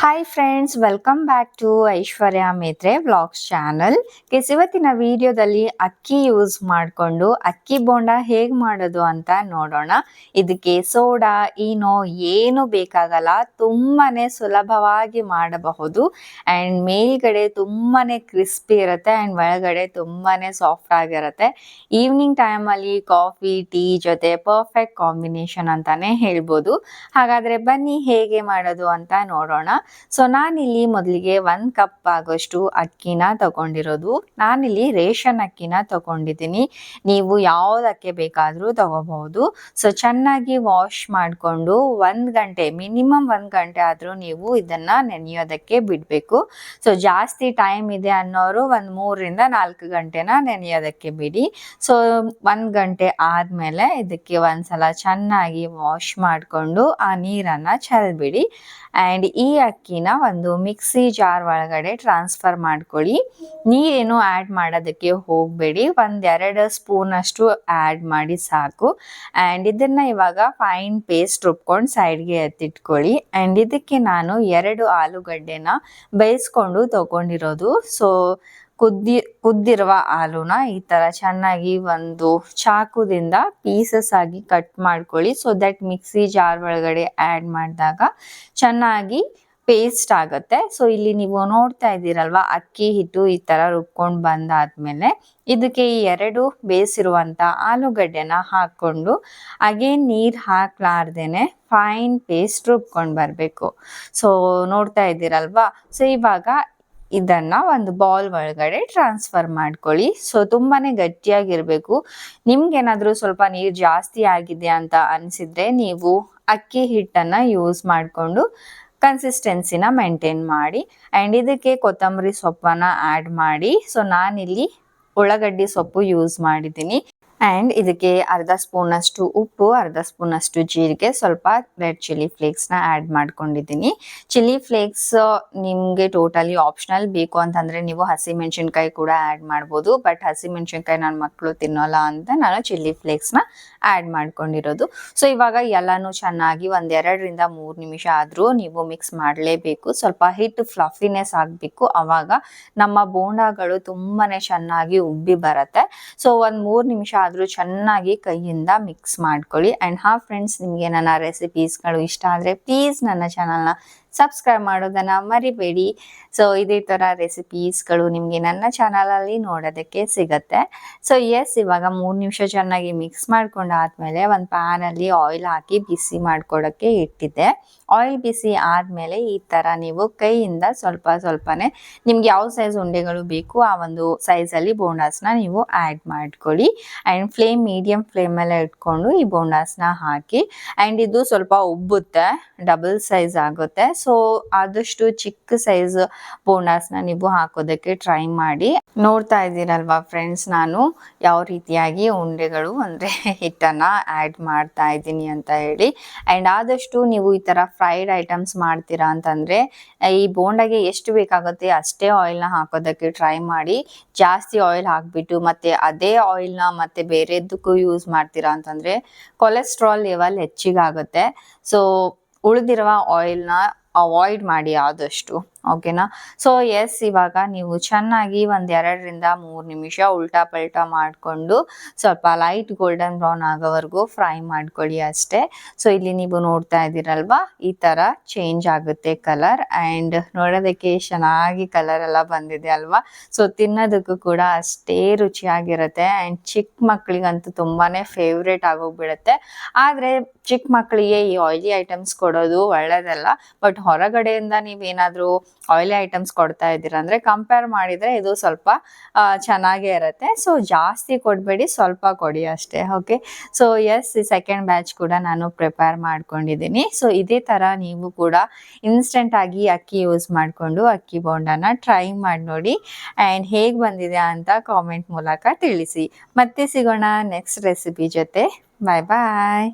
Hi friends welcome back to Aishwarya Mhetre vlogs channel ಕೆಸ್ ಇವತ್ತಿನ ವಿಡಿಯೋದಲ್ಲಿ ಅಕ್ಕಿ ಯೂಸ್ ಮಾಡಿಕೊಂಡು ಅಕ್ಕಿ ಬೋಂಡ ಹೇಗೆ ಮಾಡೋದು ಅಂತ ನೋಡೋಣ. ಇದಕ್ಕೆ ಸೋಡಾ ಈನೋ ಏನು ಬೇಕಾಗಲ್ಲ ತುಂಬಾ ಸುಲಭವಾಗಿ ಮಾಡಬಹುದು. ಆ್ಯಂಡ್ ಮೇಲ್ಗಡೆ ತುಂಬಾ ಕ್ರಿಸ್ಪಿ ಇರುತ್ತೆ ಆ್ಯಂಡ್ ಒಳಗಡೆ ತುಂಬಾ ಸಾಫ್ಟ್ ಆಗಿರುತ್ತೆ. ಈವ್ನಿಂಗ್ ಟೈಮಲ್ಲಿ ಕಾಫಿ ಟೀ ಜೊತೆ ಪರ್ಫೆಕ್ಟ್ ಕಾಂಬಿನೇಷನ್ ಅಂತಾನೆ ಹೇಳ್ಬೋದು. ಹಾಗಾದರೆ ಬನ್ನಿ ಹೇಗೆ ಮಾಡೋದು ಅಂತ ನೋಡೋಣ. ಸೊ ನಾನಿಲ್ಲಿ ಮೊದಲಿಗೆ ಒಂದ್ ಕಪ್ ಆಗೋಷ್ಟು ಅಕ್ಕಿನ ತಗೊಂಡಿರೋದು. ನಾನಿಲ್ಲಿ ರೇಷನ್ ಅಕ್ಕಿನ ತಗೊಂಡಿದ್ದೀನಿ. ನೀವು ಯಾವುದಕ್ಕೆ ಬೇಕಾದರೂ ತಗೋಬಹುದು. ಸೊ ಚೆನ್ನಾಗಿ ವಾಶ್ ಮಾಡಿಕೊಂಡು ಒಂದ್ ಗಂಟೆ ಮಿನಿಮಮ್ ಒಂದ್ ಗಂಟೆ ಆದ್ರೂ ನೀವು ಇದನ್ನ ನೆನೆಯೋದಕ್ಕೆ ಬಿಡಬೇಕು. ಸೊ ಜಾಸ್ತಿ ಟೈಮ್ ಇದೆ ಅನ್ನೋರು ಒಂದ್ ಮೂರರಿಂದ ನಾಲ್ಕು ಗಂಟೆನ ನೆನೆಯೋದಕ್ಕೆ ಬಿಡಿ. ಸೊ ಒಂದ್ ಗಂಟೆ ಆದ್ಮೇಲೆ ಇದಕ್ಕೆ ಒಂದ್ಸಲ ಚೆನ್ನಾಗಿ ವಾಶ್ ಮಾಡಿಕೊಂಡು ಆ ನೀರನ್ನ ಚೆಲ್ಬಿಡಿ ಆ್ಯಂಡ್ ಈ ಅಕ್ಕಿನ ಒಂದು ಮಿಕ್ಸಿ ಜಾರ್ ಒಳಗಡೆ ಟ್ರಾನ್ಸ್ಫರ್ ಮಾಡ್ಕೊಳ್ಳಿ. ನೀರೇನು ಆ್ಯಡ್ ಮಾಡೋದಕ್ಕೆ ಹೋಗಬೇಡಿ. ಒಂದೆರಡು ಸ್ಪೂನಷ್ಟು ಆ್ಯಡ್ ಮಾಡಿ ಸಾಕು. ಆ್ಯಂಡ್ ಇದನ್ನು ಇವಾಗ ಫೈನ್ ಪೇಸ್ಟ್ ರುಬ್ಕೊಂಡು ಸೈಡ್ಗೆ ಎತ್ತಿಟ್ಕೊಳ್ಳಿ. ಆ್ಯಂಡ್ ಇದಕ್ಕೆ ನಾನು ಎರಡು ಆಲೂಗಡ್ಡೆನ ಬೇಯಿಸ್ಕೊಂಡು ತೊಗೊಂಡಿರೋದು. ಸೊ ಕುದ್ದಿ, ಕುದ್ದಿರುವ ಆಲೂನ ಈ ಥರ ಚೆನ್ನಾಗಿ ಒಂದು ಚಾಕುದಿಂದ ಪೀಸಸ್ ಆಗಿ ಕಟ್ ಮಾಡ್ಕೊಳ್ಳಿ. ಸೊ ದಟ್ ಮಿಕ್ಸಿ ಜಾರ್ ಒಳಗಡೆ ಆ್ಯಡ್ ಮಾಡಿದಾಗ ಚೆನ್ನಾಗಿ ಪೇಸ್ಟ್ ಆಗುತ್ತೆ. ಸೊ ಇಲ್ಲಿ ನೀವು ನೋಡ್ತಾ ಇದ್ದೀರಲ್ವಾ, ಅಕ್ಕಿ, ಹಿಟ್ಟು ಈ ತರ ರುಬ್ಕೊಂಡು ಬಂದಾದ್ಮೇಲೆ ಇದಕ್ಕೆ ಈ ಎರಡು ಬೇಯಿಸಿರುವಂತ ಆಲೂಗಡ್ಡೆನ ಹಾಕೊಂಡು ಅಗೇನ್ ನೀರು ಹಾಕ್ಲಾರ್ದೇನೆ ಫೈನ್ ಪೇಸ್ಟ್ ರುಬ್ಕೊಂಡು ಬರಬೇಕು. ಸೊ ನೋಡ್ತಾ ಇದ್ದೀರಲ್ವಾ? ಸೊ ಇವಾಗ ಇದನ್ನ ಒಂದು ಬಾಲ್ ಒಳಗಡೆ ಟ್ರಾನ್ಸ್ಫರ್ ಮಾಡ್ಕೊಳ್ಳಿ. ಸೊ ತುಂಬಾನೇ ಗಟ್ಟಿಯಾಗಿರ್ಬೇಕು. ನಿಮ್ಗೇನಾದ್ರೂ ಸ್ವಲ್ಪ ನೀರು ಜಾಸ್ತಿ ಆಗಿದೆ ಅಂತ ಅನಿಸಿದ್ರೆ ನೀವು ಅಕ್ಕಿ, ಹಿಟ್ಟನ್ನ ಯೂಸ್ ಮಾಡಿಕೊಂಡು ಕನ್ಸಿಸ್ಟೆನ್ಸಿನ ಮೇಂಟೈನ್ ಮಾಡಿ ಆ್ಯಂಡ್ ಇದಕ್ಕೆ ಕೊತ್ತಂಬರಿ ಸೊಪ್ಪನ್ನು ಆ್ಯಡ್ ಮಾಡಿ. ಸೊ ನಾನಿಲ್ಲಿ ಉಳ್ಳಾಗಡ್ಡಿ ಸೊಪ್ಪು ಯೂಸ್ ಮಾಡಿದ್ದೀನಿ. ಆ್ಯಂಡ್ ಇದಕ್ಕೆ ಅರ್ಧ ಸ್ಪೂನಷ್ಟು ಉಪ್ಪು, ಅರ್ಧ ಸ್ಪೂನಷ್ಟು ಜೀರಿಗೆ, ಸ್ವಲ್ಪ ರೆಡ್ ಚಿಲ್ಲಿ ಫ್ಲೇಕ್ಸ್ನ ಆ್ಯಡ್ ಮಾಡ್ಕೊಂಡಿದ್ದೀನಿ. ಚಿಲ್ಲಿ ಫ್ಲೇಕ್ಸ್ ನಿಮಗೆ ಟೋಟಲಿ ಆಪ್ಷನಲ್ ಬೇಕು ಅಂತಂದರೆ ನೀವು ಹಸಿಮೆಣ್ಸಿನ್ಕಾಯಿ ಕೂಡ ಆ್ಯಡ್ ಮಾಡ್ಬೋದು. ಬಟ್ ಹಸಿಮೆಣ್ಸಿನ್ಕಾಯಿ ನನ್ನ ಮಕ್ಕಳು ತಿನ್ನೋಲ್ಲ ಅಂತ ನಾನು ಚಿಲ್ಲಿ ಫ್ಲೇಕ್ಸ್ನ ಆ್ಯಡ್ ಮಾಡ್ಕೊಂಡಿರೋದು. ಸೊ ಇವಾಗ ಎಲ್ಲನೂ ಚೆನ್ನಾಗಿ ಒಂದೆರಡರಿಂದ ಮೂರು ನಿಮಿಷ ಆದರೂ ನೀವು ಮಿಕ್ಸ್ ಮಾಡಲೇಬೇಕು. ಸ್ವಲ್ಪ ಹಿಟ್ಟು ಫ್ಲಫಿನೆಸ್ ಆಗಬೇಕು. ಆವಾಗ ನಮ್ಮ ಬೋಂಡಾಗಳು ತುಂಬಾ ಚೆನ್ನಾಗಿ ಉಬ್ಬಿ ಬರುತ್ತೆ. ಸೊ ಒಂದು ಮೂರು ನಿಮಿಷ ಆದರೂ ಚೆನ್ನಾಗಿ ಕೈಯಿಂದ ಮಿಕ್ಸ್ ಮಾಡ್ಕೊಳ್ಳಿ. ಆ್ಯಂಡ್ ಹಾ ಫ್ರೆಂಡ್ಸ್ ನಿಮಗೆ ನನ್ನ ರೆಸಿಪೀಸ್ಗಳು ಇಷ್ಟ ಆದರೆ ಪ್ಲೀಸ್ ನನ್ನ ಚಾನಲ್ನ ಸಬ್ಸ್ಕ್ರೈಬ್ ಮಾಡೋದನ್ನು ಮರಿಬೇಡಿ. ಸೊ ಇದೇ ಥರ ರೆಸಿಪೀಸ್ಗಳು ನಿಮಗೆ ನನ್ನ ಚಾನಲಲ್ಲಿ ನೋಡೋದಕ್ಕೆ ಸಿಗತ್ತೆ. ಸೊ ಎಸ್ ಇವಾಗ ಮೂರು ನಿಮಿಷ ಚೆನ್ನಾಗಿ ಮಿಕ್ಸ್ ಮಾಡ್ಕೊಂಡಾದ್ಮೇಲೆ ಒಂದು ಪ್ಯಾನಲ್ಲಿ ಆಯಿಲ್ ಹಾಕಿ ಬಿಸಿ ಮಾಡ್ಕೊಡೋಕ್ಕೆ ಇಟ್ಟಿದ್ದೆ. ಆಯಿಲ್ ಬಿಸಿ ಆದಮೇಲೆ ಈ ಥರ ನೀವು ಕೈಯಿಂದ ಸ್ವಲ್ಪ ಸ್ವಲ್ಪನೇ ನಿಮ್ಗೆ ಯಾವ ಸೈಜ್ ಉಂಡೆಗಳು ಬೇಕು ಆ ಒಂದು ಸೈಜಲ್ಲಿ ಬೋಂಡಾಸ್ನ ನೀವು ಆ್ಯಡ್ ಮಾಡ್ಕೊಳ್ಳಿ. ಆ್ಯಂಡ್ ಫ್ಲೇಮ್ ಮೀಡಿಯಮ್ ಫ್ಲೇಮಲ್ಲೇ ಇಟ್ಕೊಂಡು ಈ ಬೋಂಡಾಸ್ನ ಹಾಕಿ. ಆ್ಯಂಡ್ ಇದು ಸ್ವಲ್ಪ ಉಬ್ಬುತ್ತೆ ಡಬಲ್ ಸೈಜ್ ಆಗುತ್ತೆ. ಸೊ ಆದಷ್ಟು ಚಿಕ್ಕ ಸೈಜ್ ಬೋಂಡಾಸ್ನ ನೀವು ಹಾಕೋದಕ್ಕೆ ಟ್ರೈ ಮಾಡಿ. ನೋಡ್ತಾ ಇದ್ದೀರಲ್ವಾ ಫ್ರೆಂಡ್ಸ್ ನಾನು ಯಾವ ರೀತಿಯಾಗಿ ಉಂಡೆಗಳು ಅಂದರೆ ಹಿಟ್ಟನ್ನು ಆ್ಯಡ್ ಮಾಡ್ತಾ ಇದ್ದೀನಿ ಅಂತ ಹೇಳಿ. ಆ್ಯಂಡ್ ಆದಷ್ಟು ನೀವು ಈ ಥರ ಫ್ರೈಡ್ ಐಟಮ್ಸ್ ಮಾಡ್ತೀರಾ ಅಂತಂದರೆ ಈ ಬೋಂಡಾಗೆ ಎಷ್ಟು ಬೇಕಾಗುತ್ತೆ ಅಷ್ಟೇ ಆಯಿಲ್ನ ಹಾಕೋದಕ್ಕೆ ಟ್ರೈ ಮಾಡಿ. ಜಾಸ್ತಿ ಆಯಿಲ್ ಹಾಕ್ಬಿಟ್ಟು ಮತ್ತೆ ಅದೇ ಆಯಿಲ್ನ ಮತ್ತೆ ಬೇರೆದಕ್ಕೂ ಯೂಸ್ ಮಾಡ್ತೀರಾ ಅಂತಂದರೆ ಕೊಲೆಸ್ಟ್ರಾಲ್ ಲೆವೆಲ್ ಹೆಚ್ಚಿಗಾಗುತ್ತೆ. ಸೊ ಉಳಿದಿರುವ ಆಯಿಲ್ನ ಅವಾಯ್ಡ್ ಮಾಡಿ ಆದಷ್ಟು ಓಕೆನಾ? ಸೊ ಎಸ್ ಇವಾಗ ನೀವು ಚೆನ್ನಾಗಿ ಒಂದು ಎರಡರಿಂದ ಮೂರು ನಿಮಿಷ ಉಲ್ಟಾ ಪಲ್ಟಾ ಮಾಡಿಕೊಂಡು ಸ್ವಲ್ಪ ಲೈಟ್ ಗೋಲ್ಡನ್ ಬ್ರೌನ್ ಆಗೋವರೆಗೂ ಫ್ರೈ ಮಾಡ್ಕೊಳ್ಳಿ ಅಷ್ಟೇ. ಸೊ ಇಲ್ಲಿ ನೀವು ನೋಡ್ತಾ ಇದ್ದೀರಲ್ವಾ? ಈ ಥರ ಚೇಂಜ್ ಆಗುತ್ತೆ ಕಲರ್ ಆ್ಯಂಡ್ ನೋಡೋದಕ್ಕೆ ಚೆನ್ನಾಗಿ ಕಲರ್ ಎಲ್ಲ ಬಂದಿದೆ ಅಲ್ವಾ? ಸೊ ತಿನ್ನೋದಕ್ಕೂ ಕೂಡ ಅಷ್ಟೇ ರುಚಿಯಾಗಿರುತ್ತೆ ಆ್ಯಂಡ್ ಚಿಕ್ಕ ಮಕ್ಕಳಿಗಂತೂ ತುಂಬಾ ಫೇವ್ರೇಟ್ ಆಗೋಗ್ಬಿಡುತ್ತೆ. ಆದರೆ ಚಿಕ್ಕ ಮಕ್ಕಳಿಗೆ ಈ ಆಯಿಲಿ ಐಟಮ್ಸ್ ಕೊಡೋದು ಒಳ್ಳೇದಲ್ಲ. ಬಟ್ ಹೊರಗಡೆಯಿಂದ ನೀವೇನಾದರೂ ಆಯಿಲಿ ಐಟಮ್ಸ್ ಕೊಡ್ತಾ ಇದ್ದೀರಾ? ಅಂದರೆ ಕಂಪೇರ್ ಮಾಡಿದರೆ ಇದು ಸ್ವಲ್ಪ ಚೆನ್ನಾಗೇ ಇರುತ್ತೆ. ಸೊ ಜಾಸ್ತಿ ಕೊಡಬೇಡಿ, ಸ್ವಲ್ಪ ಕೊಡಿ ಅಷ್ಟೇ okay so yes second batch ಕೂಡ ನಾನು ಪ್ರಿಪೇರ್ ಮಾಡ್ಕೊಂಡಿದ್ದೀನಿ. ಸೊ ಇದೇ ಥರ ನೀವು ಕೂಡ ಇನ್ಸ್ಟೆಂಟಾಗಿ ಅಕ್ಕಿ ಯೂಸ್ ಮಾಡಿಕೊಂಡು ಅಕ್ಕಿ ಬೋಂಡನ ಟ್ರೈ ಮಾಡಿ ನೋಡಿ. ಆ್ಯಂಡ್ ಹೇಗೆ ಬಂದಿದೆ ಅಂತ ಕಾಮೆಂಟ್ ಮೂಲಕ ತಿಳಿಸಿ. ಮತ್ತೆ ಸಿಗೋಣ ನೆಕ್ಸ್ಟ್ ರೆಸಿಪಿ ಜೊತೆ. ಬಾಯ್ ಬಾಯ್